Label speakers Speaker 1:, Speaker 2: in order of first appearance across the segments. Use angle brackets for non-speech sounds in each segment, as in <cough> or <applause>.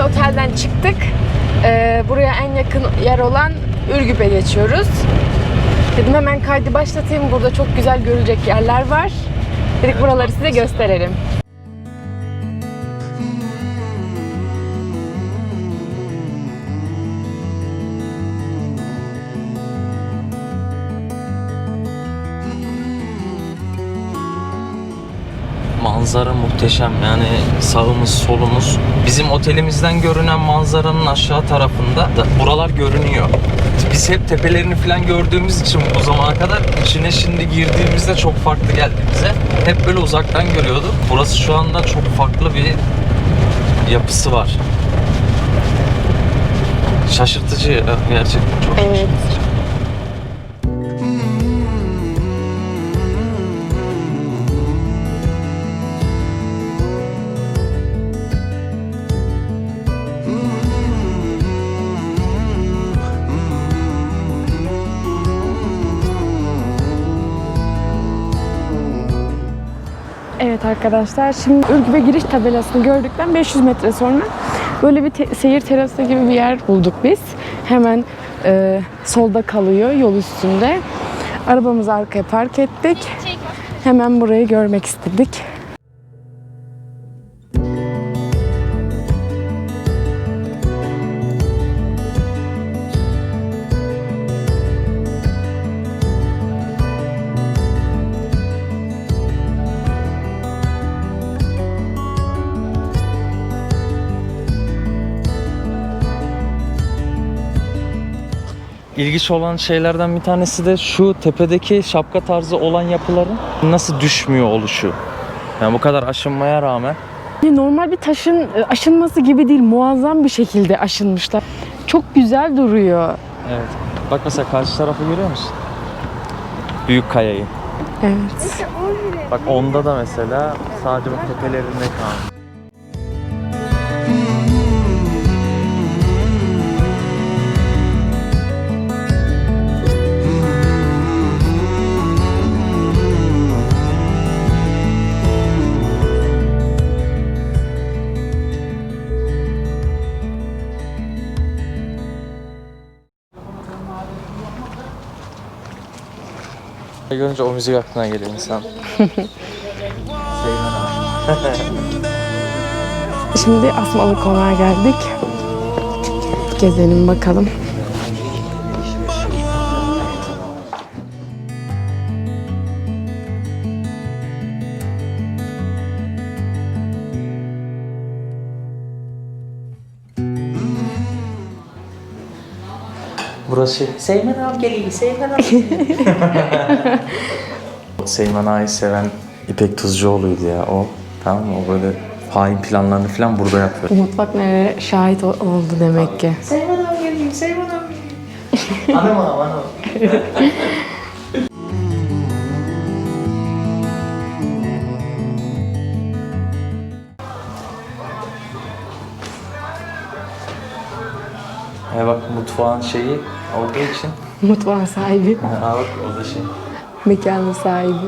Speaker 1: Otelden çıktık. Ee, buraya en yakın yer olan Ürgüp'e geçiyoruz. Dedim hemen kaydı başlatayım. Burada çok güzel görülecek yerler var. Dedik buraları size gösterelim.
Speaker 2: Manzara muhteşem yani sağımız solumuz. Bizim otelimizden görünen manzaranın aşağı tarafında da buralar görünüyor. Biz hep tepelerini falan gördüğümüz için bu zamana kadar içine şimdi girdiğimizde çok farklı geldi bize. Hep böyle uzaktan görüyorduk. Burası şu anda çok farklı bir yapısı var. Şaşırtıcı gerçekten çok
Speaker 1: Evet. Arkadaşlar şimdi Ürgüp'e giriş tabelasını gördükten 500 metre sonra böyle bir te- seyir terası gibi bir yer bulduk biz. Hemen e, solda kalıyor yol üstünde. Arabamızı arkaya park ettik. Hemen burayı görmek istedik.
Speaker 2: İlginç olan şeylerden bir tanesi de şu tepedeki şapka tarzı olan yapıların nasıl düşmüyor oluşu. Yani bu kadar aşınmaya rağmen
Speaker 1: Normal bir taşın e, aşınması gibi değil muazzam bir şekilde aşınmışlar. Çok güzel duruyor.
Speaker 2: Evet. Bak mesela karşı tarafı görüyor musun? Büyük kayayı.
Speaker 1: Evet.
Speaker 2: Bak onda da mesela sadece bu tepelerinde kalmış. Görünce o müzik aklına geliyor insan. <laughs>
Speaker 1: Şimdi Asmalı Konağa geldik. Gezelim bakalım.
Speaker 2: Burası şey, Seymen abi geliyor, Seymen abi. <laughs> Seymen Ağa'yı seven İpek Tuzcuoğlu'ydu ya o. Tamam mı? O böyle hain planlarını falan burada yapıyor.
Speaker 1: Mutfak nereye şahit ol- oldu demek ki.
Speaker 2: Seymen abi geliyor, Seymen abi geliyor. anam ağam, anam. <laughs> Ya bak mutfağın şeyi olduğu için.
Speaker 1: Mutfağın sahibi,
Speaker 2: Ha bak o da şey.
Speaker 1: mekanın sahibi.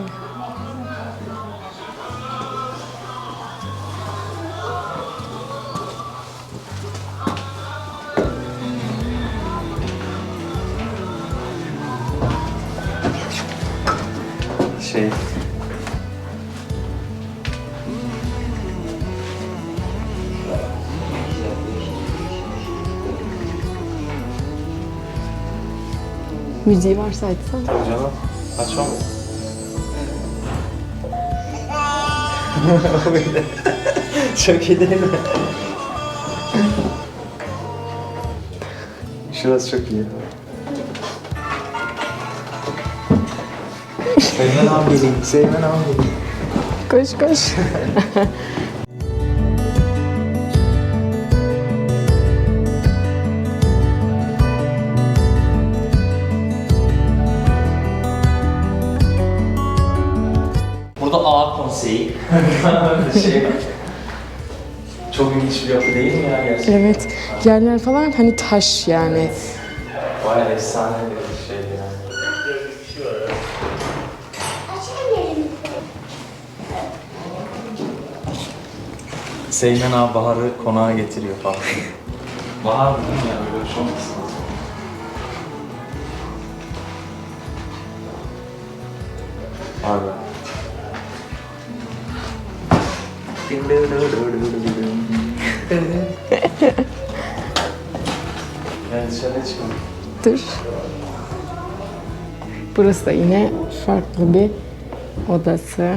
Speaker 1: Müziği varsa açsana.
Speaker 2: Tabii canım. Açmam. <laughs> Çok iyi değil mi? Şurası çok iyi. Seymen abi gelin, Seymen abi gelin.
Speaker 1: Koş koş. <laughs>
Speaker 2: Konseyi. <laughs> şey. Çok ilginç bir yapı değil mi ya gerçekten?
Speaker 1: Evet. Yerler falan hani taş yani.
Speaker 2: Bayağı efsane bir şey yani. Seymen abi Bahar'ı konağa getiriyor falan. <laughs> Bahar değil mi ya? Öyle bir şey olmasın. Abi. Ben. <laughs>
Speaker 1: Dur. Burası da yine farklı bir odası.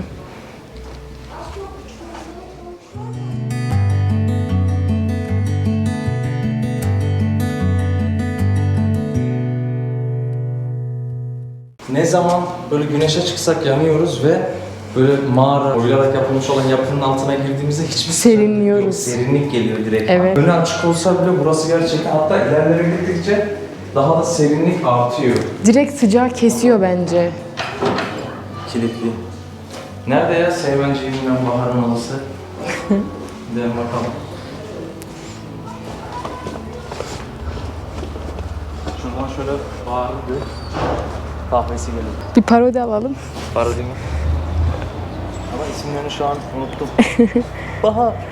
Speaker 2: Ne zaman böyle güneşe çıksak yanıyoruz ve böyle mağara, oyularak yapılmış olan yapının altına girdiğimizde hiçbir
Speaker 1: Serinliyoruz.
Speaker 2: Yok, serinlik geliyor direkt.
Speaker 1: Evet.
Speaker 2: Önü açık olsa bile burası gerçekten hatta ilerlemedikçe daha da serinlik artıyor.
Speaker 1: Direkt sıcağı kesiyor bence.
Speaker 2: Kilitli. Nerede ya Seymenciğim ben Bahar'ın odası? <laughs> Gidelim bakalım. Şuradan şöyle Bahar'ın bir kahvesi geliyor.
Speaker 1: Bir parodi alalım.
Speaker 2: Para değil mi? İsimlerini şu an unuttum. <laughs> Bahar. <laughs>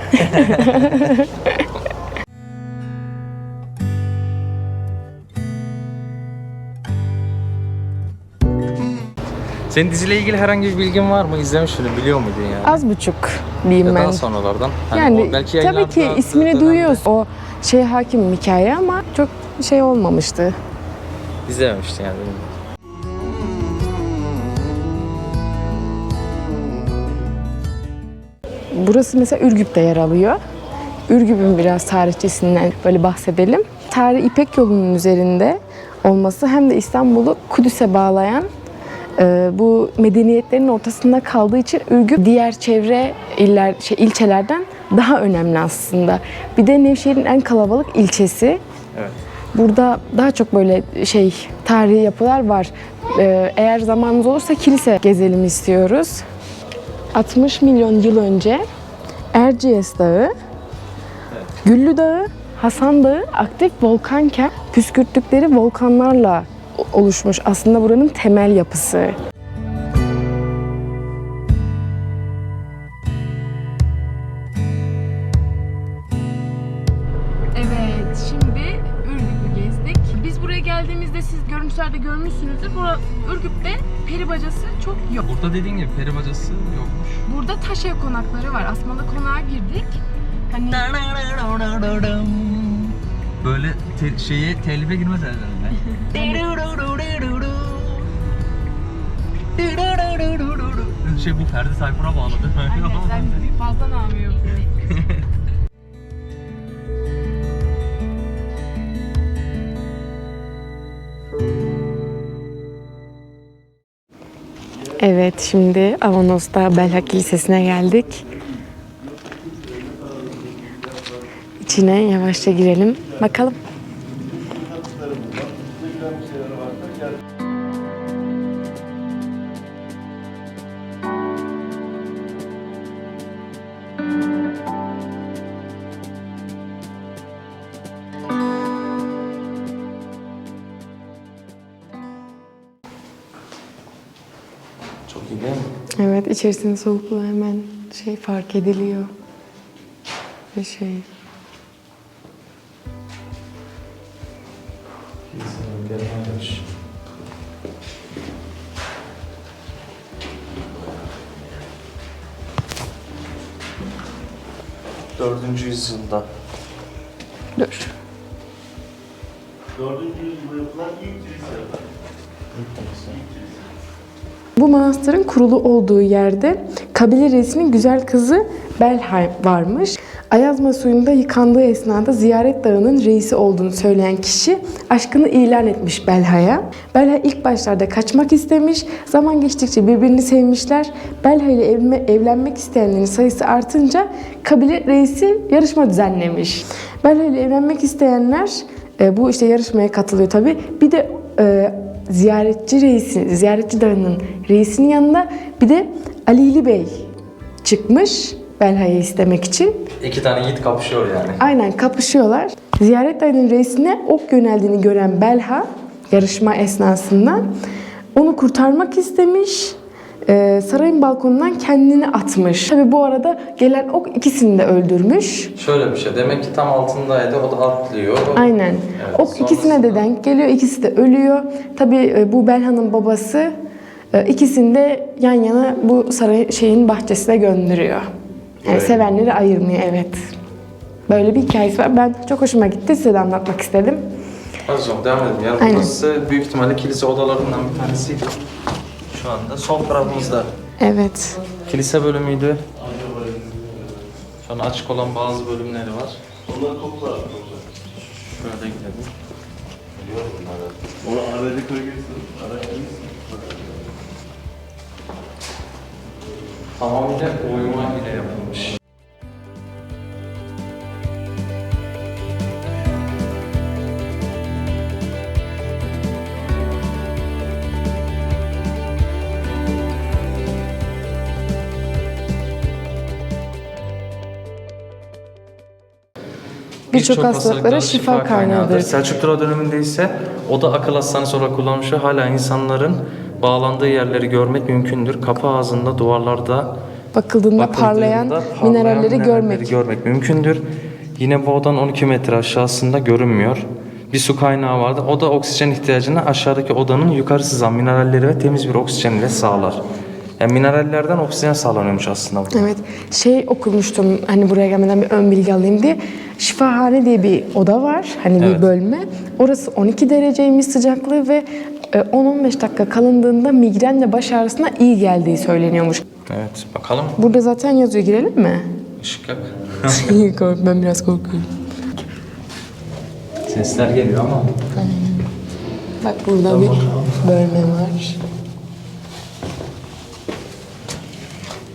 Speaker 2: Senin diziyle ilgili herhangi bir bilgin var mı? İzlemiş miydin? Biliyor muydun yani?
Speaker 1: Az buçuk diyeyim
Speaker 2: Ya
Speaker 1: ben.
Speaker 2: daha sonralardan. Hani
Speaker 1: Yani
Speaker 2: o belki
Speaker 1: tabii ki ismini
Speaker 2: dönemde
Speaker 1: duyuyoruz. O şey hakim hikaye ama çok şey olmamıştı.
Speaker 2: İzlememiştin yani.
Speaker 1: Burası mesela Ürgüp'te yer alıyor. Ürgüp'ün biraz tarihçesinden böyle bahsedelim. Tarih İpek yolunun üzerinde olması hem de İstanbul'u Kudüs'e bağlayan e, bu medeniyetlerin ortasında kaldığı için Ürgüp diğer çevre iller şey, ilçelerden daha önemli aslında. Bir de Nevşehir'in en kalabalık ilçesi.
Speaker 2: Evet.
Speaker 1: Burada daha çok böyle şey tarihi yapılar var. Ee, eğer zamanımız olursa kilise gezelim istiyoruz. 60 milyon yıl önce Erciyes Dağı, Güllü Dağı, Hasan Dağı aktif volkanken püskürttükleri volkanlarla oluşmuş aslında buranın temel yapısı. Bacası çok yok.
Speaker 2: Burada dediğin gibi peri bacası yokmuş.
Speaker 1: Burada taş ev konakları var. Asmalı konağa girdik. Hani
Speaker 2: Böyle te- şeye telife girmez herhalde. <laughs> şey bu Ferdi Tayfur'a bağladı.
Speaker 1: Aynen, sen fazla namı <laughs> Evet, şimdi Avanos'ta Belhak Kilisesi'ne geldik. İçine yavaşça girelim. Bakalım. Evet, içerisinin soğukluğu hemen şey fark ediliyor. Ve şey...
Speaker 2: Dördüncü yüzyılda.
Speaker 1: Dur.
Speaker 3: Dördüncü yüzyılda yapılan ilk kilise.
Speaker 1: Bu manastırın kurulu olduğu yerde kabile reisinin güzel kızı Belhay varmış. Ayazma suyunda yıkandığı esnada Ziyaret Dağı'nın reisi olduğunu söyleyen kişi aşkını ilan etmiş Belha'ya. Belha ilk başlarda kaçmak istemiş. Zaman geçtikçe birbirini sevmişler. Belha ile evlenme- evlenmek isteyenlerin sayısı artınca kabile reisi yarışma düzenlemiş. Belha ile evlenmek isteyenler e, bu işte yarışmaya katılıyor tabii. Bir de e, ziyaretçi reisi, ziyaretçi dağının reisinin yanında bir de Alili Bey çıkmış Belha'yı istemek için.
Speaker 2: İki tane yiğit kapışıyor yani.
Speaker 1: Aynen kapışıyorlar. Ziyaret dağının reisine ok yöneldiğini gören Belha yarışma esnasında onu kurtarmak istemiş. E, sarayın balkonundan kendini atmış. Tabi bu arada gelen ok ikisini de öldürmüş.
Speaker 2: Şöyle bir şey. Demek ki tam altındaydı. O da atlıyor.
Speaker 1: Aynen.
Speaker 2: Evet,
Speaker 1: ok ikisine de
Speaker 2: sonrasında-
Speaker 1: denk geliyor. İkisi de ölüyor. Tabi bu Belhan'ın babası e, ikisini de yan yana bu saray şeyin bahçesine gönderiyor. Yani
Speaker 2: Öyle.
Speaker 1: sevenleri ayırmıyor evet. Böyle bir hikayesi var. Ben çok hoşuma gitti. Size de anlatmak istedim.
Speaker 2: Hadi canım devam edelim. Yani
Speaker 1: Aynen.
Speaker 2: burası büyük ihtimalle kilise odalarından bir tanesiydi. Şu anda sol tarafımızda
Speaker 1: Evet.
Speaker 2: kilise bölümüydü. Şu an açık olan bazı bölümleri var.
Speaker 3: Onlar toplar.
Speaker 2: Şöyle gidelim.
Speaker 3: Onu. Araç girsin.
Speaker 2: Tamamıyla oyma ile yapılmış.
Speaker 1: Birçok hastalıklara şifa kaynağıdır.
Speaker 2: Selçuklu döneminde ise o da akıl hastanesi olarak kullanılmış ve hala insanların bağlandığı yerleri görmek mümkündür. Kapı ağzında, duvarlarda
Speaker 1: Bakıldığında, parlayan,
Speaker 2: bakıldığında
Speaker 1: mineralleri görmek.
Speaker 2: görmek mümkündür. Yine bu odanın 12 metre aşağısında görünmüyor. Bir su kaynağı vardı. O da oksijen ihtiyacını aşağıdaki odanın yukarı sızan mineralleri ve temiz bir oksijen ile sağlar. Yani minerallerden oksijen sağlanıyormuş aslında bu.
Speaker 1: Evet. Şey okumuştum hani buraya gelmeden bir ön bilgi alayım diye. Şifahane diye bir oda var. Hani
Speaker 2: Evet.
Speaker 1: bir bölme. Orası 12 dereceymiş sıcaklığı ve e, 10-15 dakika kalındığında migrenle baş ağrısına iyi geldiği söyleniyormuş.
Speaker 2: Evet bakalım.
Speaker 1: Burada zaten yazıyor girelim mi?
Speaker 2: Işık yak. <laughs>
Speaker 1: ben biraz korkuyorum.
Speaker 2: Sesler geliyor ama.
Speaker 1: Bak burada bir bölme var.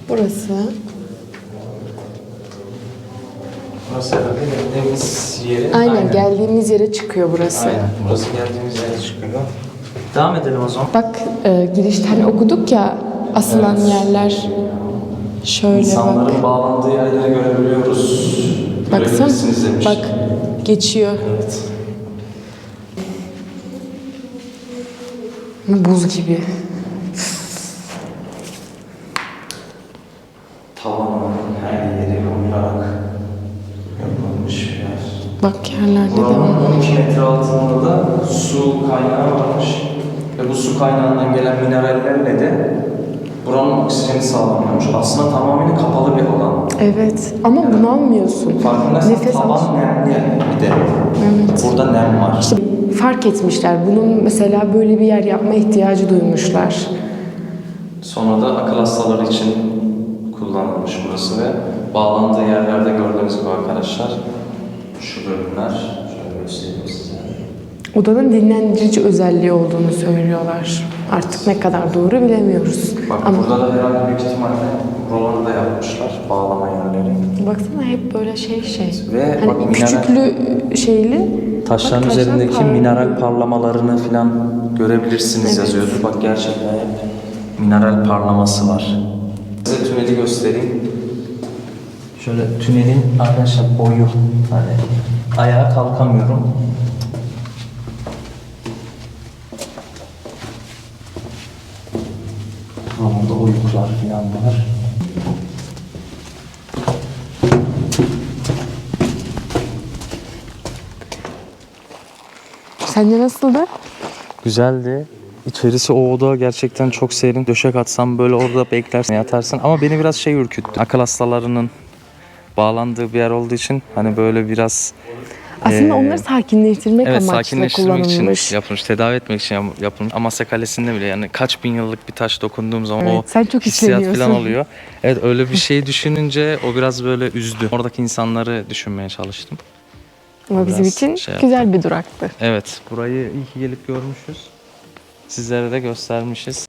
Speaker 1: Burası.
Speaker 2: Burası herhalde geldiğimiz yeri.
Speaker 1: Aynen, geldiğimiz yere çıkıyor burası.
Speaker 2: Aynen. Burası geldiğimiz yere çıkıyor. Devam edelim o zaman.
Speaker 1: Bak e, girişte hani okuduk ya asılan yerler. Şöyle bak.
Speaker 2: İnsanların bağlandığı yerleri görebiliyoruz.
Speaker 1: Baksana.
Speaker 2: Görebilirsiniz demiş.
Speaker 1: Bak geçiyor.
Speaker 2: Evet.
Speaker 1: Buz gibi. Bak yerlerde de var.
Speaker 2: Buranın 12 metre altında da su kaynağı varmış. Ve bu su kaynağından gelen minerallerle de buranın oksijeni sağlanıyormuş. Aslında tamamen kapalı bir alan.
Speaker 1: Evet ama bunalmıyorsun.
Speaker 2: Farkındaysan
Speaker 1: Nefes al.
Speaker 2: tavan nemli bir de.
Speaker 1: Evet.
Speaker 2: Burada nem var.
Speaker 1: İşte fark etmişler. Bunun mesela böyle bir yer yapma ihtiyacı duymuşlar.
Speaker 2: Sonra da akıl hastaları için kullanılmış burası ve bağlandığı yerlerde gördüğünüz gibi arkadaşlar şu bölümler şöyle göstereyim size.
Speaker 1: Odanın dinlendirici özelliği olduğunu söylüyorlar. Artık ne kadar doğru bilemiyoruz.
Speaker 2: Bak
Speaker 1: Ama
Speaker 2: burada da herhalde büyük ihtimalle buraları da yapmışlar bağlama yerleri.
Speaker 1: baksana hep böyle şey şey.
Speaker 2: Ve
Speaker 1: hani
Speaker 2: bak
Speaker 1: küçüklü şeyli.
Speaker 2: Taşların
Speaker 1: bak
Speaker 2: üzerindeki
Speaker 1: parlıyor.
Speaker 2: mineral parlamalarını falan görebilirsiniz
Speaker 1: Evet.
Speaker 2: yazıyordu. Bak gerçekten hep mineral parlaması var. Size tüneli göstereyim. Şöyle tünelin arkadaşlar boyu hani ayağa kalkamıyorum. Burada oyuklar falan var.
Speaker 1: Sence nasıldı?
Speaker 2: Güzeldi. İçerisi o oda gerçekten çok serin. Döşek atsam böyle orada beklersin, yatarsın. Ama beni biraz şey ürküttü. Akıl hastalarının bağlandığı bir yer olduğu için hani böyle biraz
Speaker 1: Aslında onları sakinleştirmek
Speaker 2: evet
Speaker 1: amaçlı
Speaker 2: sakinleştirmek
Speaker 1: kullanılmış.
Speaker 2: için yapılmış, tedavi etmek için yap- yapılmış. Amasya Kalesi'nde bile yani kaç bin yıllık bir taş dokunduğum zaman
Speaker 1: Evet,
Speaker 2: o
Speaker 1: sen çok
Speaker 2: hissiyat falan oluyor. Evet öyle bir şey <laughs> düşününce o biraz böyle üzdü. Oradaki insanları düşünmeye çalıştım.
Speaker 1: Ama bizim
Speaker 2: biraz
Speaker 1: için
Speaker 2: şey
Speaker 1: güzel bir duraktı.
Speaker 2: Evet burayı iyi ki gelip görmüşüz. Sizlere de göstermişiz.